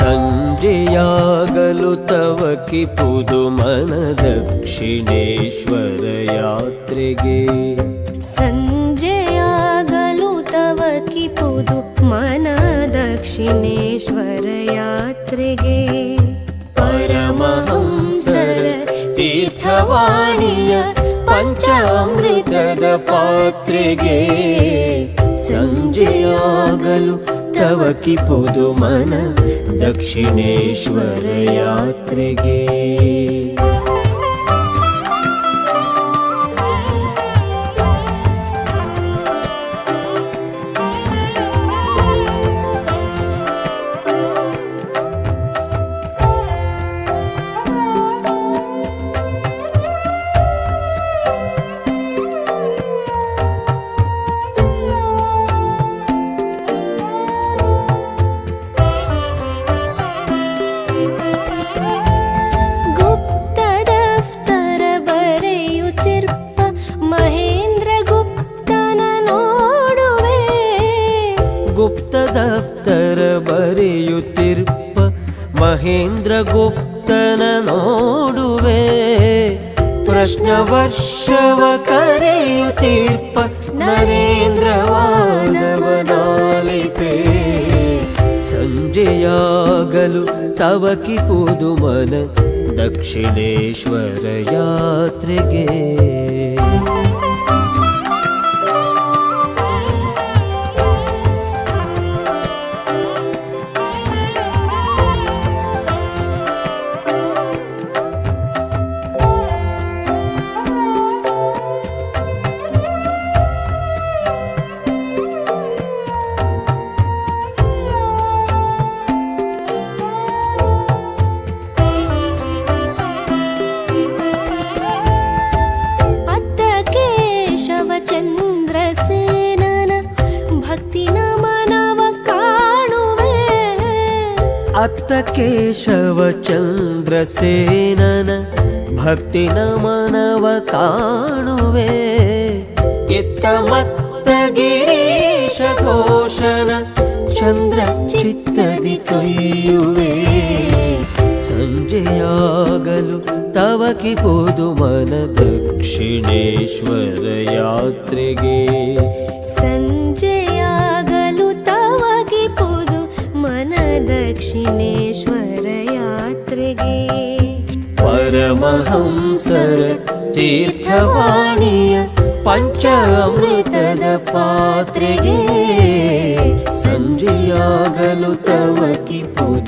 ಸಂಜೆಯಾಗಲು ತವ ಕಿಪುದು ಮನ ದಕ್ಷಿಣೇಶ್ವರ ಯಾತ್ರೆಗೆ. ಸಂಜೆಯಾಗಲು ತವ ಕಿಪುದು ಮನ ದಕ್ಷಿಣೇಶ್ವರ ಯಾತ್ರೆಗೆ. ಪರಮಹಂಸರ ತೀರ್ಥವಾಣಿಯ ಪಂಚಾಮೃತದ ಪಾತ್ರೆಗೆ. ಸಂಜೆಯಾಗಲು ತವ ಕಿಪುದು ಮನ दक्षिणेश्वरयात्रिके ಯಾತ್ರೆಗೆ ಬರೆಯುತ್ತಿರ್ಪ ಮಹೇಂದ್ರ ಗುಪ್ತನ ನೋಡುವೆ. ಪ್ರಶ್ನ ವರ್ಷವ ಕರೆಯುತ್ತಿರ್ಪ ನರೇಂದ್ರ ಸಂಜೆಯಾಗಲು ತವಕಿಪುದು ಮನ ದಕ್ಷಿಣೇಶ್ವರ ಯಾತ್ರೆಗೆ. ಅತ್ತ ಕೇಶವ ಚಂದ್ರಸೇನನ ಭಕ್ತಿ ನಮನವ ಕಾಣುವೆ. ಎತ್ತ ಮತ್ತ ಗಿರೀಶ ಘೋಷನ ಚಂದ್ರ ಚಿತ್ತದಿ ಕೈಯುವೆ. ಸಂಜೆಯಾಗಲು ತವಕಿ ಕಿಪುದು ಮನ ದಕ್ಷಿಣೇಶ್ವರ ಯಾತ್ರೆಗೆ. ಸಂಜೆಯಾಗಲು ಯಾತ್ರೆಗೆ ಪರಮಹಂಸರ ತೀರ್ಥವಾಣಿಯ ಪಂಚಾಮೃತದ ಪಾತ್ರೆಗೆ ಸಂಜೆಯಾಗಲು ತವ ಕಿಪುದು